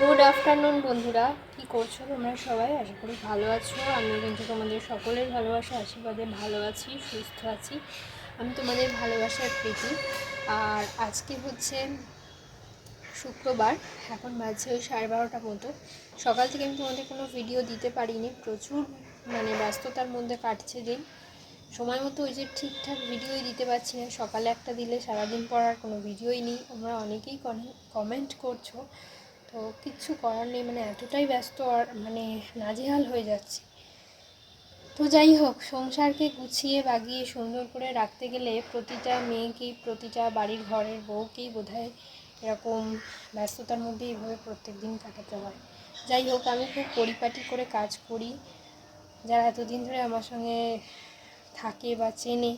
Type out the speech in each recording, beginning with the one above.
Good afternoon বন্ধুরা। কি করছ তোমরা সবাই? আশা করি ভালো আছো। আমি কিন্তু তোমাদের সকলের ভালোবাসা, আশীর্বাদে ভালো আছি, সুস্থ আছি। আমি তোমাদের ভালোবাসার প্রীতি। আর আজকে হচ্ছে শুক্রবার, এখন বাজছে ওই সাড়ে বারোটা মতো। সকাল থেকে আমি তোমাদের কোনো ভিডিও দিতে পারিনি। প্রচুর মানে ব্যস্ততার মধ্যে কাটছে দিন। সময় মতো ওই যে ঠিকঠাক ভিডিওই দিতে পারছি না। সকালে একটা দিলে সারাদিন পর আর কোনো ভিডিওই নেই। তোমরা অনেকেই কমেন্ট করছ। তো কিচ্ছু করার নেই মানে এতটাই ব্যস্ত আর মানে নাজেহাল হয়ে যাচ্ছে। তো যাই হোক, সংসারকে গুছিয়ে বাগিয়ে সুন্দর করে রাখতে গেলে প্রতিটা মেয়েকেই, প্রতিটা বাড়ির ঘরের বউকেই বোধহয় এরকম ব্যস্ততার মধ্যে এইভাবে প্রত্যেক দিন কাটাতে হয়। যাই হোক, আমি খুব পরিপাটি করে কাজ করি। যারা এতদিন ধরে আমার সঙ্গে থাকে বা চেনে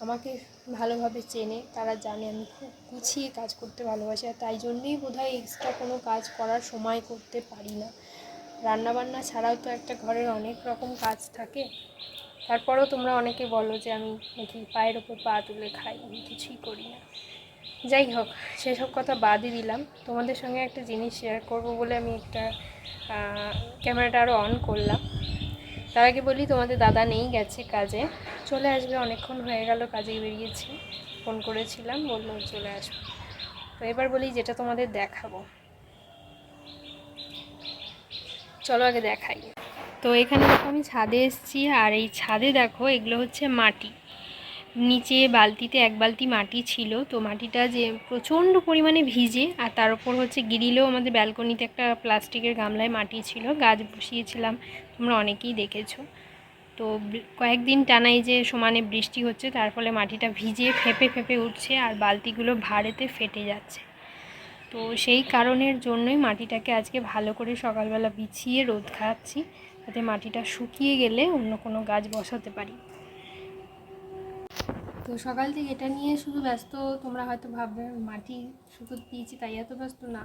আমাকে ভালোভাবে চেনে, তারা জানে আমি খুব গুছিয়ে কাজ করতে ভালোবাসি আর তাই জন্যেই বোধহয় এক্সট্রা কোনো কাজ করার সময় করতে পারি না। রান্নাবান্না ছাড়াও তো একটা ঘরের অনেক রকম কাজ থাকে। তারপরেও তোমরা অনেকে বলো যে আমি নাকি পায়ের ওপর পা তুলে খাই, আমি কিছুই করি না। যাই হোক, সেসব কথা বাদই দিলাম। তোমাদের সঙ্গে একটা জিনিস শেয়ার করব বলে আমি একটা ক্যামেরাটা আরও অন করলাম। তার আগে বলি, তোমাদের দাদা নেই, গেছে কাজে। চলে আসবে, অনেকক্ষণ হয়ে গেল, কাজে বেরিয়েছি। ফোন করেছিলাম, বলল চলে আসবে। তো এবার বলি, যেটা তোমাদের দেখাবো। চলো আগে দেখাই। তো এখানে দেখো, আমি ছাদে এসেছি, আর এই ছাদে দেখো, এগুলো হচ্ছে মাটি। নিচে বালতিতে এক বালতি মাটি ছিল। তো মাটিটা যে প্রচণ্ড পরিমাণে ভিজে, আর তার উপর হচ্ছে গিরিলেও আমাদের ব্যালকনিতে একটা প্লাস্টিকের গামলায় মাটি ছিল। গাছ বসিয়েছিলাম তোমরা অনেকেই দেখেছ। তো কয়েকদিন টানাই যে সমানে বৃষ্টি হচ্ছে, তার ফলে মাটিটা ভিজে ফেঁপে ফেঁপে উঠছে আর বালতিগুলো ভাড়েতে ফেটে যাচ্ছে। তো সেই কারণের জন্যই মাটিটাকে আজকে ভালো করে সকালবেলা বিছিয়ে রোদ খাওয়াচ্ছি, যাতে মাটিটা শুকিয়ে গেলে অন্য কোনো গাছ বসাতে পারি। তো সকাল থেকে এটা নিয়ে শুধু ব্যস্ত তোমরা হয়তো ভাববে, মাটি শুধু দিয়েছি তাই এত ব্যস্ত? না।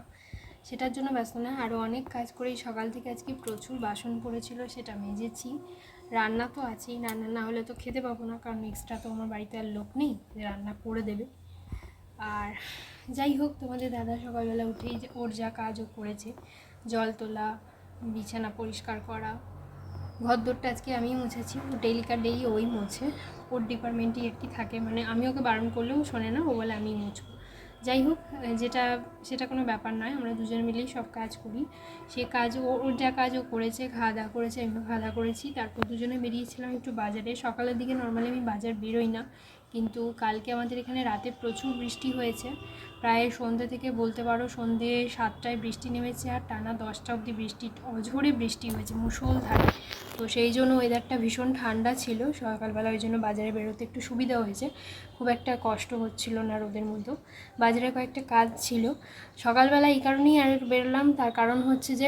সেটার জন্য ব্যস্ত না। আরও অনেক কাজ করেই সকাল থেকে আজকে প্রচুর বাসন পড়েছিল, সেটা মেজেছি। রান্না তো আছেই, রান্না না হলে তো খেতে পাবো না, কারণ এক্সট্রা তো আমার বাড়িতে আর লোক নেই, যে রান্না করে দেবে। আর যাই হোক, তোমাদের দাদা সকালবেলা উঠেই যে ওর যা কাজও করেছে, জল তোলা, বিছানা পরিষ্কার করা, ঘরদোরটা আজকে আমি মুছেছি ও ডেলিকার ডেই ওই মুছে। ওর ডিপার্টমেন্টেই একটি থাকে মানে আমি ওকে বারণ করলেও শোনে না, ও বলে আমি মুছবো। যাই হোক যেটা, সেটা কোনো ব্যাপার নয়, আমরা দুজন মিলেই সব কাজ করি। সে কাজ ওর যা কাজ ও করেছে, খাওয়া দাওয়া করেছে আমিও খাওয়া দাওয়া করেছি, তারপর দুজনে বেরিয়েছিলাম একটু বাজারে। সকালের দিকে নর্মালি আমি বাজার বেরোই না, কিন্তু কালকে আমাদের এখানে রাতে প্রচুর বৃষ্টি হয়েছে। প্রায় সন্ধ্যে থেকে বলতে পারো সন্ধ্যে সাতটায় বৃষ্টি নেমেছে, আর টানা দশটা অবধি বৃষ্টি, অঝোরে বৃষ্টি হয়েছে মুসলধারে তো সেই জন্য ওয়েদারটা ভীষণ ঠান্ডা ছিল। সকালবেলা ওই জন্য বাজারে বেরোতে একটু সুবিধা হয়েছে। খুব একটা কষ্ট হচ্ছিল না রোদের মধ্যেও বাজারে কয়েকটা কাজ ছিল। সকালবেলা এই কারণেই আর বেরোলাম। তার কারণ হচ্ছে যে,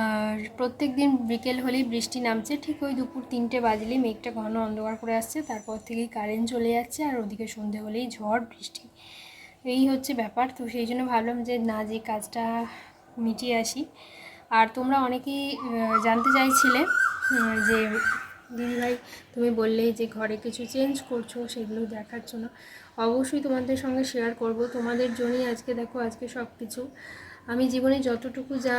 আর প্রত্যেক দিন বিকেল হলেই বৃষ্টি নামছে। ঠিক ওই দুপুর তিনটে বাজলেই মেঘটা ঘন অন্ধকার করে আসছে। তারপর থেকেই কারেন্ট চলে যাচ্ছে আর ওদিকে সন্ধে হলেই ঝড়, বৃষ্টি। এই হচ্ছে ব্যাপার। তো সেই জন্য ভাবলাম যে, না, যে কাজটা মিটিয়ে আসি। আর তোমরা অনেকেই জানতে চাইছিলে যে দিদিভাই তুমি বললেই যে ঘরে কিছু চেঞ্জ করছ সেগুলো দেখার জন্য। অবশ্যই তোমাদের সঙ্গে শেয়ার করব। তোমাদের জন্যই আজকে দেখো, আজকে সব কিছু আমি জীবনে যতটুকু যা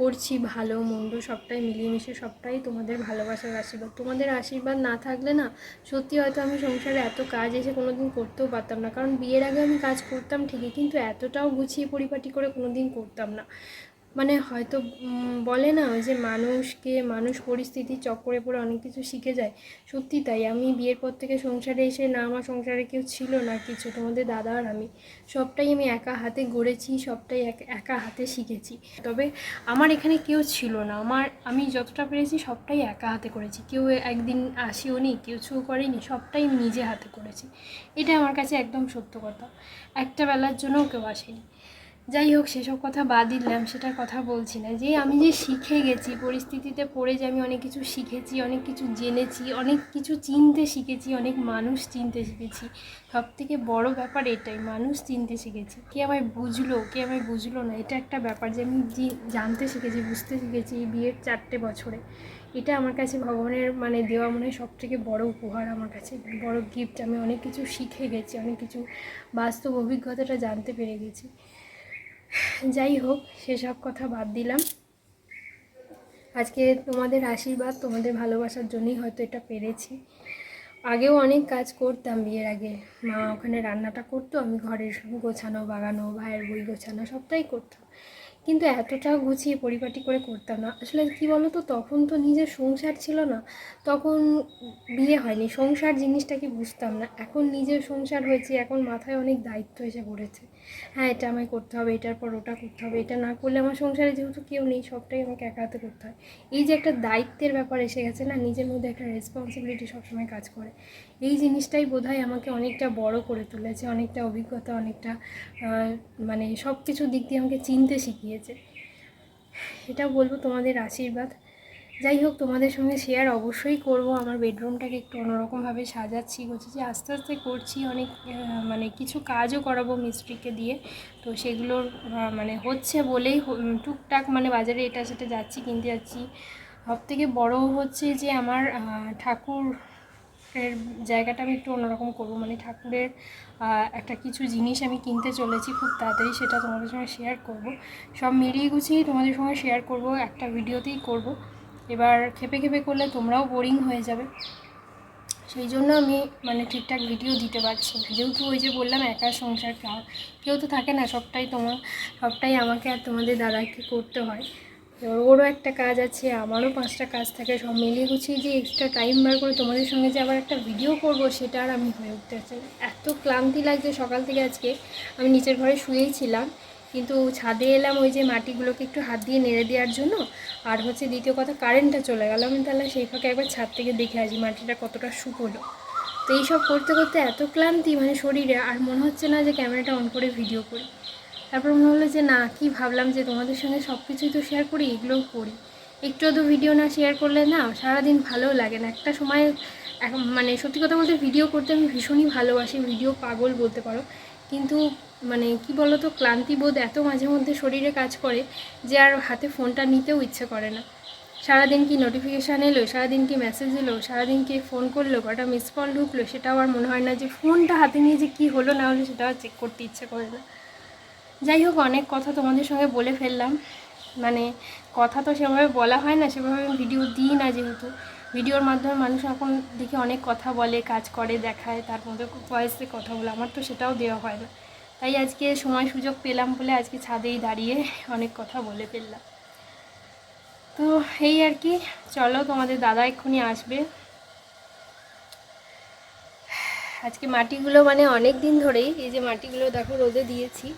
করছি, ভালো, মন্দ, সবটাই মিলিয়ে মিশে সবটাই তোমাদের ভালোবাসার আশীর্বাদ। তোমাদের আশীর্বাদ না থাকলে না, সত্যি হয়তো আমি সংসারে এত কাজ এসে কোনো দিন করতেও পারতাম না। কারণ বিয়ের আগে আমি কাজ করতাম ঠিকই, কিন্তু এতটাও গুছিয়ে পরিপাটি করে কোনো দিন করতাম না। মানে হয়তো বলে না যে মানুষকে, মানুষ পরিস্থিতি চক্করে পড়ে অনেক কিছু শিখে যায়। সত্যি তাই। আমি বিয়ের পর থেকে সংসারে এসে না আমার সংসারে কেউ ছিল না কিছু, তোমাদের দাদা আর আমি। সবটাই আমি একা হাতে গড়েছি, সবটাই একা হাতে শিখেছি। তবে আমার এখানে কেউ ছিল না। আমার, আমি যতটা পেরেছি সবটাই একা হাতে করেছি। কেউ একদিন আসিও নি কেউ কিছু করেনি, সবটাই নিজে হাতে করেছি। এটা আমার কাছে একদম সত্য কথা। একটা বেলার জন্যও কেউ আসেনি। যাই হোক, সেসব কথা বাদ দিলাম, সেটার কথা বলছি না। যে আমি যে শিখে গেছি, পরিস্থিতিতে পড়ে যে আমি অনেক কিছু শিখেছি, অনেক কিছু জেনেছি, অনেক কিছু চিনতে শিখেছি, অনেক মানুষ চিনতে শিখেছি, সব থেকে বড় ব্যাপার এটাই, মানুষ চিনতে শিখেছি। কে আমায় বুঝলো, কে আমায় বুঝলো না, এটা একটা ব্যাপার যে আমি জানতে শিখেছি, বুঝতে শিখেছি বিয়ের চারটে বছরে। এটা আমার কাছে ভগবানের মানে দেওয়া মনে হয় সব থেকে বড়ো উপহার আমার কাছে, বড় গিফট আমি অনেক কিছু শিখে গেছি, অনেক কিছু বাস্তব অভিজ্ঞতাটা জানতে পেরে গেছি। যাই হোক, সেসব কথা বাদ দিলাম। আজকে তোমাদের আশীর্বাদ, তোমাদের ভালোবাসার জন্যই হয়তো এটা পেরেছি। আগেও অনেক কাজ করতাম বিয়ের আগে। মা ওখানে রান্নাটা করতো, আমি ঘরের গোছানো, বাগানো, ভাইয়ের বই গোছানো, সবটাই করতাম। কিন্তু এতটা গুছিয়ে পরিপাটি করে করতাম না। আসলে কি বলো তো তখন তো নিজের সংসার ছিল না, তখন বিয়ে হয়নি, সংসার জিনিসটাকে বুঝতাম না। এখন নিজের সংসার হয়েছে, এখন মাথায় অনেক দায়িত্ব এসে পড়েছে। হ্যাঁ এটা আমায় করতে হবে, এটার পর ওটা করতে হবে, এটা না করলে আমার সংসারে যেহেতু কেউ নেই, সবটাই আমাকে একা হাতে করতে হয়। এই যে একটা দায়িত্বের ব্যাপার এসে গেছে না, নিজের মধ্যে একটা রেসপন্সিবিলিটি সবসময় কাজ করে। এই জিনিসটাই বোধহয় আমাকে অনেকটা বড় করে তুলেছে, অনেকটা অভিজ্ঞতা, অনেকটা মানে সব কিছু দিক দিয়ে আমাকে চিনতে শিখিয়েছে এটা বলব তোমাদের আশীর্বাদ। যাই হোক, তোমাদের সঙ্গে শেয়ার অবশ্যই করব। আমার বেডরুমটাকে একটু অন্যরকমভাবে সাজাচ্ছি গোছাচ্ছি আস্তে আস্তে করছি, অনেক মানে কিছু কাজও করাবো মিস্ত্রিকে দিয়ে। তো সেগুলোর মানে হচ্ছে বলেই টুকটাক মানে বাজারে এটা সেটা যাচ্ছি, কিনতে যাচ্ছি। সব থেকে বড় হচ্ছে যে আমার ঠাকুর এর জায়গাটা আমি একটু অন্যরকম করব। মানে ঠাকুরের একটা কিছু জিনিস আমি কিনতে চলেছি খুব তাড়াতাড়ি, সেটা তোমাদের সঙ্গে শেয়ার করব। সব মিলিয়ে গুছিয়ে তোমাদের সঙ্গে শেয়ার করব, একটা ভিডিওতেই করব। এবার খেপে খেপে করলে তোমরাও বোরিং হয়ে যাবে। সেই জন্য আমি মানে ঠিকঠাক ভিডিও দিতে পারছি যেহেতু ওই যে বললাম, একা সংসার, কেউ তো থাকে না, সবটাই তোমার সবটাই আমাকে আর তোমাদের দাদাকে করতে হয়। এবার ওরও একটা কাজ আছে, আমারও পাঁচটা কাজ থাকে, সব মিলিয়ে গুছিয়ে যে এক্সট্রা টাইম বার করে তোমাদের সঙ্গে যে আবার একটা ভিডিও করব, সেটা আর আমি হয়ে উঠতে না। এত ক্লান্তি লাগছে সকাল থেকে আজকে। আমি নিচের ঘরে শুয়েই ছিলাম, কিন্তু ছাদে এলাম ওই যে মাটিগুলোকে একটু হাত দিয়ে নেড়ে দেওয়ার জন্য, আর হচ্ছে দ্বিতীয় কথা কারেন্টটা চলে গেল। আমি তাহলে সেই ফাঁকে একবার ছাদ থেকে দেখে আসি মাটিটা কতটা শুকোলো তো এইসব করতে করতে এত ক্লান্তি মানে শরীরে, আর মনে হচ্ছে না যে ক্যামেরাটা অন করে ভিডিও করি। তারপর মনে হলো যে, না, কি ভাবলাম যে, তোমাদের সঙ্গে সব কিছুই তো শেয়ার করি, এগুলোও করি। একটু তো ভিডিও না শেয়ার করলে না, সারাদিন ভালোও লাগে না। একটা সময় এখন মানে সত্যি কথা বলতে ভিডিও করতে আমি ভীষণই ভালোবাসি ভিডিও পাগল বলতে পারো। কিন্তু মানে কি বলো তো ক্লান্তিবোধ এত মাঝে মধ্যে শরীরে কাজ করে যে, আর হাতে ফোনটা নিতেও ইচ্ছে করে না। সারাদিন কি নোটিফিকেশান এলো, সারাদিন কি মেসেজ এলো, সারাদিন কি ফোন করল, কটা মিস কল ঢুকলো, সেটাও আর মনে হয় না যে ফোনটা হাতে নিয়ে যে কী হলো, না হলো সেটাও চেক করতে ইচ্ছে করে না। যাই হোক, অনেক কথা তোমাদের সঙ্গে বলে ফেললাম। মানে কথা তো সেভাবে বলা হয় না, সেভাবে আমি ভিডিও দিই না যেহেতু। ভিডিওর মাধ্যমে মানুষ এখন দেখে অনেক কথা বলে, কাজ করে, দেখায়, তার মধ্যে ভয়েসে কথা বলে, আমার তো সেটাও দেওয়া হয় না। তাই আজকে সময় সুযোগ পেলাম বলে আজকে ছাদেই দাঁড়িয়ে অনেক কথা বলে ফেললাম। তো এই আর কি, চলো তোমাদের দাদা এক্ষুনি আসবে। আজকে মাটিগুলো মানে অনেক দিন ধরেই, এই যে মাটিগুলো দেখো রোদে দিয়েছি।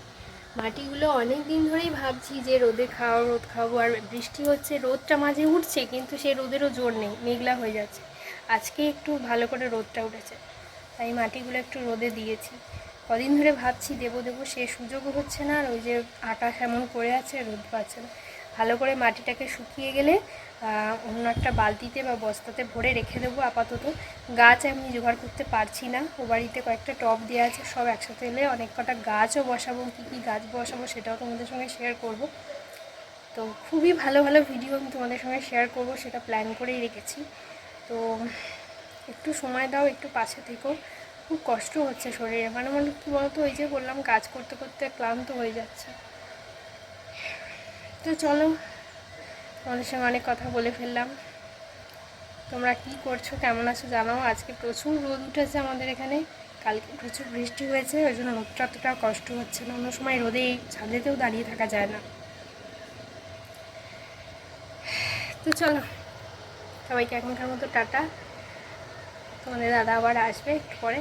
মাটিগুলো অনেক দিন ধরেই ভাবছি যে রোদে খাওয়া, রোদ খাব। আর বৃষ্টি হচ্ছে, রোদটা মাঝে উঠছে, কিন্তু সে রোদেরও জোর নেই, মেঘলা হয়ে যাচ্ছে। আজকে একটু ভালো করে রোদটা উঠেছে, তাই মাটিগুলো একটু রোদে দিয়েছি। কদিন ধরে ভাবছি দেবো দেবো, সে সুযোগও হচ্ছে না, আর ওই যে আকাশ এমন করে আছে, রোদ পাচ্ছে না। ভালো করে মাটিটাকে শুকিয়ে গেলে অন্য একটা বালতিতে বা বস্তাতে ভরে রেখে দেবো আপাতত। গাছ আমি জোগাড় করতে পারছি না। ও বাড়িতে কয়েকটা টব দেওয়া আছে, সব একসাথে এলে অনেক কটা গাছও বসাবো, কী কী গাছ বসাবো সেটাও তোমাদের সঙ্গে শেয়ার করব। তো খুবই ভালো ভালো ভিডিও আমি তোমাদের সঙ্গে শেয়ার করব, সেটা প্ল্যান করেই রেখেছি। তো একটু সময় দাও, একটু পাশে থেকো। খুব কষ্ট হচ্ছে শরীরে। মানে মানে কী বলতো, ওই যে বললাম, কাজ করতে করতে ক্লান্ত হয়ে যাচ্ছে। তো চলো, তোমাদের সঙ্গে অনেক কথা বলে ফেললাম। তোমরা কি করছ, কেমন আছো জানাও আজকে প্রচুর রোদ উঠেছে আমাদের এখানে। কালকে প্রচুর বৃষ্টি হয়েছে, ওই জন্য রোদটা অতটা কষ্ট হচ্ছে না। অন্য সময় রোদে ছাদেতেও দাঁড়িয়ে থাকা যায় না। তো চলো, সবাইকে এখনকার মতো টাটা। তোমাদের দাদা আবার আসবে একটু পরে।